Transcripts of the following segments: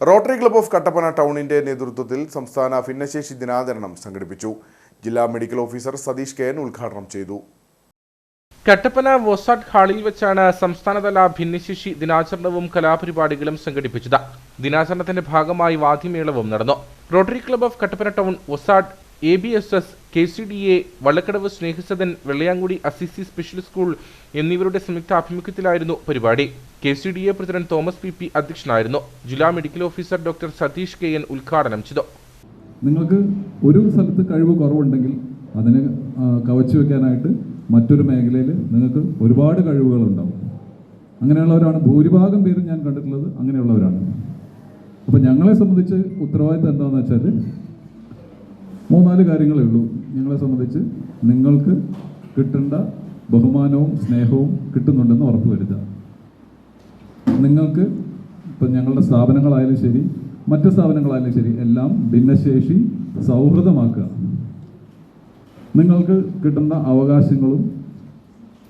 Rotary club of Kattappana ടൗണിന്റെ നേതൃത്വത്തിൽ സംസ്ഥാന ഭിന്നശേഷി ദിനാചരണം സംഘടിപ്പിച്ചു. ജില്ലാ medical officer Satheesh K N ഉദ്ഘാടനം ചെയ്തു. കട്ടപ്പന വോസാട്ട് ഹാളിൽ വെച്ചാണ് സംസ്ഥാനതല ഭിന്നശേഷി ദിനാചരണവും കലാപരിപാടികളും സംഘടിപ്പിച്ചത്. ദിനാചരണത്തിന്റെ ഭാഗമായി വാദ്യമേളവും നടന്നു. Rotary club of Kattappana town വൊസാഡ് A B S S K C D A Vallakkadavu Snehasadan Vellayamkudy Assisi special school എന്നിവരുടെ സംയുക്ത ആഭിമുഖ്യത്തിലായിരുന്നു പരിപാടി. K C D A president Thomas P P അധ്യക്ഷനായിരുന്നു. ജില്ലാ medical officer doctor Satheesh K N ഉദ്ഘാടനം ചെയ്തു. നിങ്ങൾക്ക് ഒരു സ്ഥലത്ത് കഴിവ് കുറവുണ്ടെങ്കിൽ അതിനെ കവച്ചു വെക്കാനായിട്ട് മറ്റൊരു മേഖലയിൽ നിങ്ങൾക്ക് ഒരുപാട് കഴിവുകളുണ്ടാവും. അങ്ങനെയുള്ളവരാണ്. ഭൂരിഭാഗം പേരും ഞാൻ കണ്ടിട്ടുള്ളത് അങ്ങനെയുള്ളവരാണ്. അപ്പോൾ ഞങ്ങളെ സംബന്ധിച്ച് ഉത്തരവാദിത്തം എന്താണെന്ന് വെച്ചാൽ മൂന്നാൽ കാര്യങ്ങളേ ഉള്ളൂ. ഞങ്ങളെ സംബന്ധിച്ച് നിങ്ങൾക്ക് കിട്ടേണ്ട ബഹുമാനവും സ്നേഹവും കിട്ടുന്നുണ്ടെന്ന് ഉറപ്പ് വരുത്തുക. നിങ്ങൾക്ക് ഇപ്പം ഞങ്ങളുടെ സ്ഥാപനങ്ങളായാലും ശരി മറ്റ് സ്ഥാപനങ്ങളായാലും ശരി എല്ലാം ഭിന്നശേഷി സൗഹൃദമാക്കുക. നിങ്ങൾക്ക് കിട്ടുന്ന അവകാശങ്ങളും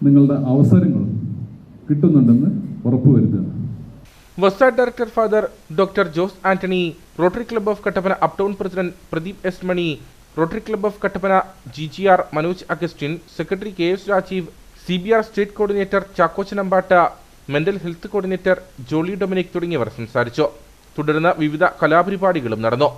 നിങ്ങളുടെ അവസരങ്ങളും കിട്ടുന്നുണ്ടെന്ന് ഉറപ്പുവരുത്തുക വൊസാഡ് director father doctor Jose Antony Rotary club of Kattappana uptown president Pradeep S Mani Rotary club of Kattappana G G R Manoj Augustine secretary K S Rajeev C B R state coordinator ചാക്കോച്ചനമ്പാട്ട mental health coordinator Jolly Dominic തുടങ്ങിയവർ സംസാരിച്ചു. തുടർന്ന് വിവിധ കലാപരിപാടികളും നടന്നു.